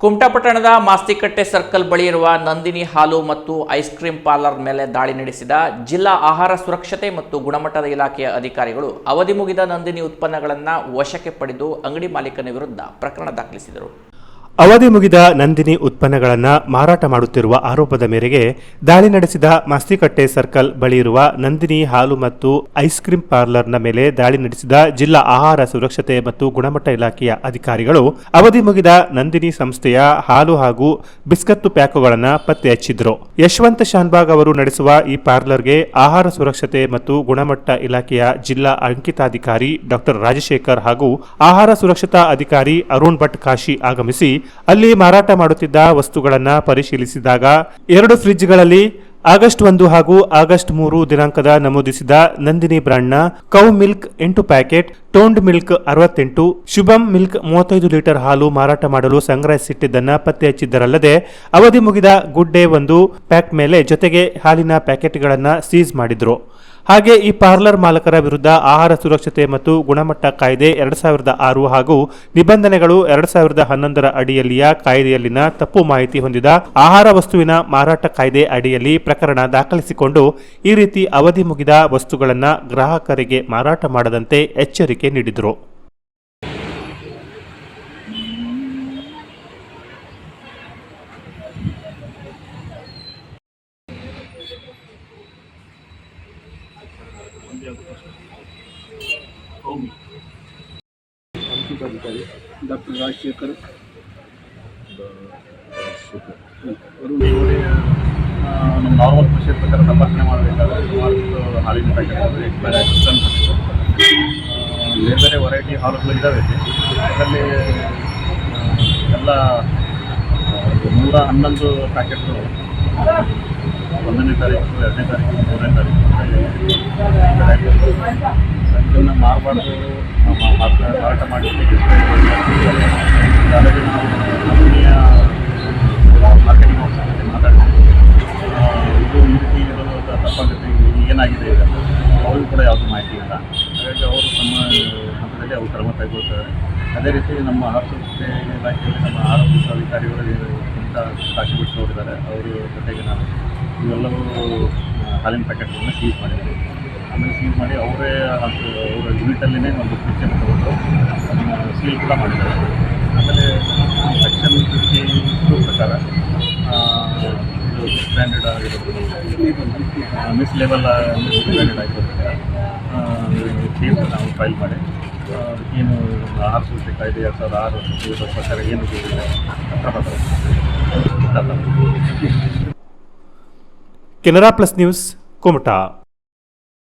ಕುಮಟಾಪಟ್ಟಣದ Mastikatte circle ಬಳಿ ಇರುವ ನಂದಿನಿ ಹಾಲು ಮತ್ತು ಐಸ್ ಕ್ರೀಂ ಪಾರ್ಲರ್ ಮೇಲೆ ದಾಳಿ ನಡೆಸಿದ ಜಿಲ್ಲಾ ಆಹಾರ ಸುರಕ್ಷತೆ ಮತ್ತು ಗುಣಮಟ್ಟದ ಇಲಾಖೆಯ ಅಧಿಕಾರಿಗಳು ಅವಧಿ ಮುಗಿದ ನಂದಿನಿ ಉತ್ಪನ್ನಗಳನ್ನು ವಶಕ್ಕೆ ಪಡೆದು ಅಂಗಡಿ ಮಾಲೀಕನ ವಿರುದ್ಧ ಪ್ರಕರಣ ದಾಖಲಿಸಿದರು. ಅವಧಿ ಮುಗಿದ ನಂದಿನಿ ಉತ್ಪನ್ನಗಳನ್ನು ಮಾರಾಟ ಮಾಡುತ್ತಿರುವ ಆರೋಪದ ಮೇರೆಗೆ ದಾಳಿ ನಡೆಸಿದ ಮಾಸ್ತಿಕಟ್ಟೆ ಸರ್ಕಲ್ ಬಳಿ ಇರುವ ನಂದಿನಿ ಹಾಲು ಮತ್ತು ಐಸ್ ಕ್ರೀಂ ಪಾರ್ಲರ್ನ ಮೇಲೆ ದಾಳಿ ನಡೆಸಿದ ಜಿಲ್ಲಾ ಆಹಾರ ಸುರಕ್ಷತೆ ಮತ್ತು ಗುಣಮಟ್ಟ ಇಲಾಖೆಯ ಅಧಿಕಾರಿಗಳು ಅವಧಿ ಮುಗಿದ ನಂದಿನಿ ಸಂಸ್ಥೆಯ ಹಾಲು ಹಾಗೂ ಬಿಸ್ಕತ್ತು ಪ್ಯಾಕುಗಳನ್ನು ಪತ್ತೆ ಹಚ್ಚಿದ್ರು. ಯಶವಂತ ಶಾನ್ಬಾಗ್ ಅವರು ನಡೆಸುವ ಈ ಪಾರ್ಲರ್ಗೆ ಆಹಾರ ಸುರಕ್ಷತೆ ಮತ್ತು ಗುಣಮಟ್ಟ ಇಲಾಖೆಯ ಜಿಲ್ಲಾ ಅಂಕಿತಾಧಿಕಾರಿ ಡಾಕ್ಟರ್ ರಾಜಶೇಖರ್ ಹಾಗೂ ಆಹಾರ ಸುರಕ್ಷತಾ ಅಧಿಕಾರಿ ಅರುಣ್ ಭಟ್ ಕಾಶಿ ಆಗಮಿಸಿ ಅಲ್ಲಿ ಮಾರಾಟ ಮಾಡುತ್ತಿದ್ದ ವಸ್ತುಗಳನ್ನು ಪರಿಶೀಲಿಸಿದಾಗ ಎರಡು ಫ್ರಿಜ್ಗಳಲ್ಲಿ ಆಗಸ್ಟ್ ಒಂದು ಹಾಗೂ ಆಗಸ್ಟ್ ಮೂರು ದಿನಾಂಕದ ನಮೂದಿಸಿದ ನಂದಿನಿ ಬ್ರಾಂಡ್ನ ಕೌ ಮಿಲ್ಕ್ ಎಂಟು ಪ್ಯಾಕೆಟ್, ಟೋಂಡ್ ಮಿಲ್ಕ್ ಅರವತ್ತೆಂಟು, ಶುಭಂ ಮಿಲ್ಕ್ ಮೂವತ್ತೈದು ಲೀಟರ್ ಹಾಲು ಮಾರಾಟ ಮಾಡಲು ಸಂಗ್ರಹಿಸಿಟ್ಟಿದ್ದನ್ನ ಪತ್ತೆ ಹಚ್ಚಿದ್ದರಲ್ಲದೆ ಅವಧಿ ಮುಗಿದ ಗುಡ್ ಡೇ ಒಂದು ಪ್ಯಾಕ್ ಮೇಲೆ ಜೊತೆಗೆ ಹಾಲಿನ ಪ್ಯಾಕೆಟ್ಗಳನ್ನು ಸೀಸ್ ಮಾಡಿದ್ರು. ಹಾಗೆ ಈ ಪಾರ್ಲರ್ ಮಾಲಕರ ವಿರುದ್ಧ ಆಹಾರ ಸುರಕ್ಷತೆ ಮತ್ತು ಗುಣಮಟ್ಟ ಕಾಯ್ದೆ ಎರಡ್ ಸಾವಿರದ ಆರು ಹಾಗೂ ನಿಬಂಧನೆಗಳು ಎರಡ್ ಸಾವಿರದ ಹನ್ನೊಂದರ ಅಡಿಯಲ್ಲಿಯ ಕಾಯ್ದೆಯಲ್ಲಿನ ತಪ್ಪು ಮಾಹಿತಿ ಹೊಂದಿದ ಆಹಾರ ವಸ್ತುವಿನ ಮಾರಾಟ ಕಾಯ್ದೆ ಅಡಿಯಲ್ಲಿ ಪ್ರಕರಣ ದಾಖಲಿಸಿಕೊಂಡು ಈ ರೀತಿ ಅವಧಿ ಮುಗಿದ ವಸ್ತುಗಳನ್ನು ಗ್ರಾಹಕರಿಗೆ ಮಾರಾಟ ಮಾಡದಂತೆ ಎಚ್ಚರಿಕೆ ನೀಡಿದರು. ದುರ್ಬಳಕೆ ಅವಕಾಶ ಡಾಕ್ಟರ್ ರಾಜಶೇಖರ್. ನಮ್ಮ ನಾರ್ಮಲ್ ಪಕ್ಷದ ಪ್ರಕಾರ ತಪಾಸಣೆ ಮಾಡಬೇಕಾದ್ರೆ ಹಾಲಿನ ಪ್ಯಾಕೆಟ್ ಎಕ್ಸ್ಪೈರ್ ಬೇರೆ ಬೇರೆ ವೆರೈಟಿ ಹಾಲುಗಳು ಇದ್ದಾವೆ ಅದರಲ್ಲಿ ಎಲ್ಲ ನೂರ ಹನ್ನೊಂದು ಪ್ಯಾಕೆಟ್ಗಳು ಒಂದನೇ ತಾರೀಕು, ಎರಡನೇ ತಾರೀಕು, ಮೂರನೇ ತಾರೀಕು ಇದನ್ನು ಮಾರಬಾರ್ದು. ನಮ್ಮ ಮಾರಾಟ ಹಾಗಾಗಿ ನಾವು ಕಂಪನಿಯ ಮಾರ್ಕೆಟಿಂಗ್ ಆಫೀಸರ್ ಮಾತಾಡ್ತೀವಿ. ಇದು ಈ ರೀತಿ ಇರೋದು ತಪ್ಪಾಗುತ್ತೆ. ಏನಾಗಿದೆ ಅವ್ರಿಗೂ ಕೂಡ ಯಾವುದೂ ಮಾಹಿತಿ ಇಲ್ಲ. ಹಾಗಾಗಿ ಅವರು ತಮ್ಮ ಹಂತದಲ್ಲಿ ಅವರು ಕ್ರಮ ಕೈಗೊಳ್ತಾರೆ. ಅದೇ ರೀತಿ ನಮ್ಮ ಸುರಕ್ಷತೆ ಇಲಾಖೆಯಲ್ಲಿ ನಮ್ಮ ಆರೋಗ್ಯ ಅಧಿಕಾರಿಗಳು ಇಂಥ ಕಾಶಿ ಬಿಟ್ಟು ಹೋಗಿದ್ದಾರೆ ಅವರು ಜೊತೆಗೆ ನಾನು ಇವೆಲ್ಲವೂ ಹಾಲಿನ ಪ್ಯಾಕೆಟ್ಗಳನ್ನ ಸೀಸ್ ಮಾಡಿದ್ವಿ. ಆಮೇಲೆ ಸೀಸ್ ಮಾಡಿ ಅವರೇ, ಅದು ಅವರ ಯೂನಿಟಲ್ಲೇ ಒಂದು ಪಿಕ್ಚರ್ ತಗೊಂಡು ಸೀಲ್ ಕೂಡ ಮಾಡಿದ್ದಾರೆ. ಆಮೇಲೆ ಸೆಕ್ಷನ್ ಫಿಫ್ಟಿ ಟೂ ಪ್ರಕಾರ ಇದು ಸ್ಟ್ಯಾಂಡರ್ಡ್ ಆಗಿರೋದು ಮಿಸ್ ಲೆವೆಲ್ ಸ್ಟ್ಯಾಂಡರ್ಡ್ ಆಗಿರೋದ್ರಿಂದ ಕೇಸ್ ನಾವು ಫೈಲ್ ಮಾಡಿ ಏನು ಆಹಾರ ಸುರಕ್ಷತೆ ಕಾಯ್ದೆ ಎರಡು ಸಾವಿರದ ಆರು ಪ್ರಕಾರ ಏನು ಕೆನರಾ ಪ್ಲಸ್ ನ್ಯೂಸ್ ಕುಮಟಾ.